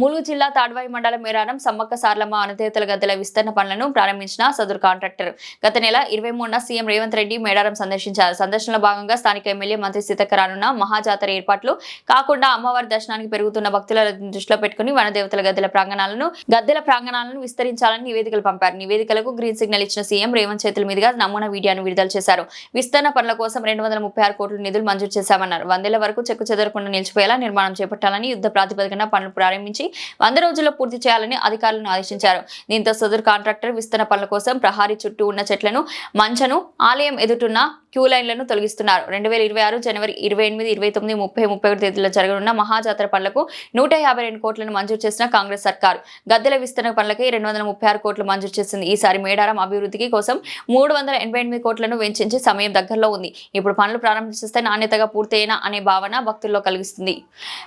ములుగు జిల్లా తాడ్వాయి మండలం మేరారం సమ్మక్క సార్లమ్మ అనతేతల గద్దెల విస్తరణ పనులను ప్రారంభించిన సదురు కాంట్రాక్టర్. గత నెల ఇరవై మూడున సీఎం రేవంత్ రెడ్డి మేడారం సందర్శించారు. సందర్శనలో భాగంగా స్థానిక ఎమ్మెల్యే మంత్రి సీతక్క రానున్న మహాజాతర ఏర్పాట్లు కాకుండా అమ్మవారి దర్శనానికి పెరుగుతున్న భక్తుల దృష్టిలో పెట్టుకుని వనదేవతల గద్దెల ప్రాంగణాలను గద్దెల ప్రాంగణాలను విస్తరించాలని నివేదికలు పంపారు. నివేదికలకు గ్రీన్ సిగ్నల్ ఇచ్చిన సీఎం రేవంత్ చేతుల మీదుగా నమూనా వీడియోను విడుదల చేశారు. విస్తరణ పనుల కోసం రెండు వందల ముప్పై ఆరు కోట్ల నిధులు మంజూరు చేశామన్నారు. వందేళ్ళ వరకు చెక్కు చెదరకుండా నిలిచిపోయేలా నిర్మాణం చేపట్టాలని యుద్ధ ప్రాతిపదికన పనులు ప్రారంభించి వంద రోజుల్లో పూర్తి చేయాలని అధికారులను ఆదేశించారు. దీంతో సదరు కాంట్రాక్టర్ విస్తరణ పనుల కోసం ప్రహారీ చుట్టూ ఉన్న చెట్లను మంచను ఆలయం ఎదుటున్న క్యూ లైన్లను తొలగిస్తున్నారు. రెండు వేల ఇరవై ఆరు జనవరి ఇరవై ఎనిమిది ఇరవై తొమ్మిది ముప్పై ముప్పై ఒకటి తేదీలో జరగనున్న మహాజాతర పనులకు నూట యాభై రెండు కోట్లను మంజూరు చేసిన కాంగ్రెస్ సర్కారు. గద్దెల విస్తరణ పనులకి రెండు వందల ముప్పై ఆరు కోట్లు మంజూరు చేసింది. ఈసారి మేడారం అభివృద్ధికి కోసం మూడు వందల ఎనభై ఎనిమిది కోట్లను వెచ్చించి సమయం దగ్గరలో ఉంది. ఇప్పుడు పనులు ప్రారంభిస్తే నాణ్యతగా పూర్తయినా అనే భావన భక్తుల్లో కలిగిస్తుంది.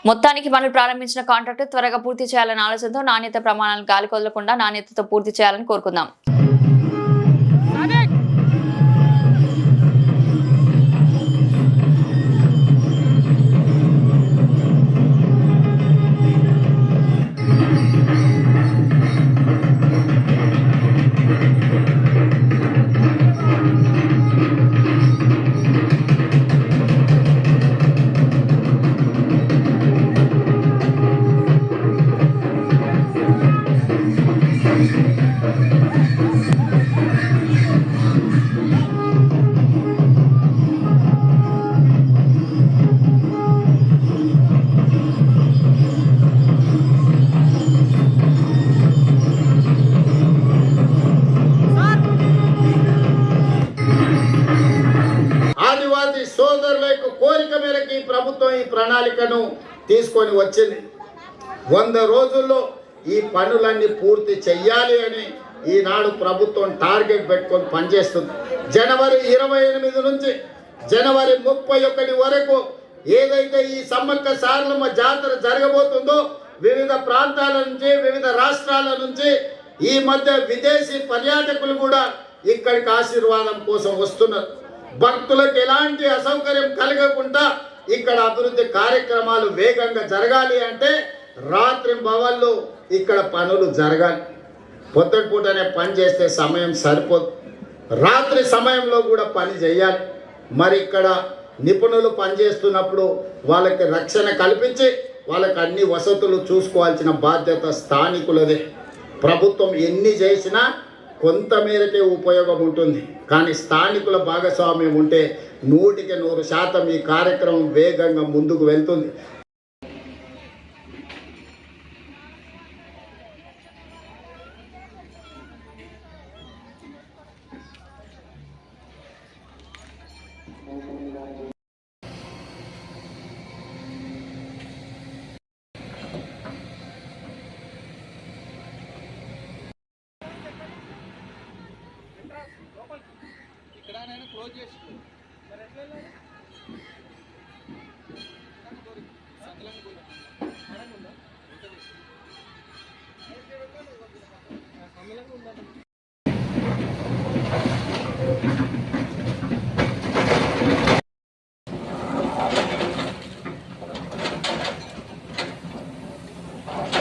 మొత్తానికి పనులు ప్రారంభించిన కాంట్రాక్టర్ త్వరగా పూర్తి చేయాలనే ఆలోచనతో నాణ్యత ప్రమాణాలను గాలి కొదలకుండా నాణ్యతతో పూర్తి చేయాలని కోరుకుందాం. మేరకు ఈ ప్రభుత్వం ఈ ప్రణాళికను తీసుకొని వచ్చింది. వంద రోజుల్లో ఈ పనులన్నీ పూర్తి చెయ్యాలి అని ఈనాడు ప్రభుత్వం టార్గెట్ పెట్టుకొని పనిచేస్తుంది. జనవరి ఇరవై ఎనిమిది నుంచి జనవరి ముప్పై ఒకటి వరకు ఏదైతే ఈ సమ్మక్క సారలమ్మ జాతర జరగబోతుందో వివిధ ప్రాంతాల నుంచి వివిధ రాష్ట్రాల నుంచి ఈ మధ్య విదేశీ పర్యాటకులు కూడా ఇక్కడికి ఆశీర్వాదం కోసం వస్తున్నారు. భక్తులకు ఎలాంటి అసౌకర్యం కలగకుండా ఇక్కడ అభివృద్ధి కార్యక్రమాలు వేగంగా జరగాలి అంటే రాత్రి భవన్లు ఇక్కడ పనులు జరగాలి. పొద్దుటిపూటనే పని చేస్తే సమయం సరిపోదు. రాత్రి సమయంలో కూడా పని చేయాలి. మరి ఇక్కడ నిపుణులు పనిచేస్తున్నప్పుడు వాళ్ళకి రక్షణ కల్పించి వాళ్ళకి అన్ని వసతులు చూసుకోవాల్సిన బాధ్యత స్థానికులదే. ప్రభుత్వం ఎన్ని చేసినా కొంతమేరకే ఉపయోగం ఉంటుంది. కానీ స్థానికుల భాగస్వామ్యం ఉంటే నూటికి నూరు శాతం ఈ కార్యక్రమం వేగంగా ముందుకు వెళ్తుంది. క్లోజ్ చేసి. మరి ఎట్లా వెళ్ళాలి? సకలం కూడా ఉందా సమ్మిళంగా ఉందా?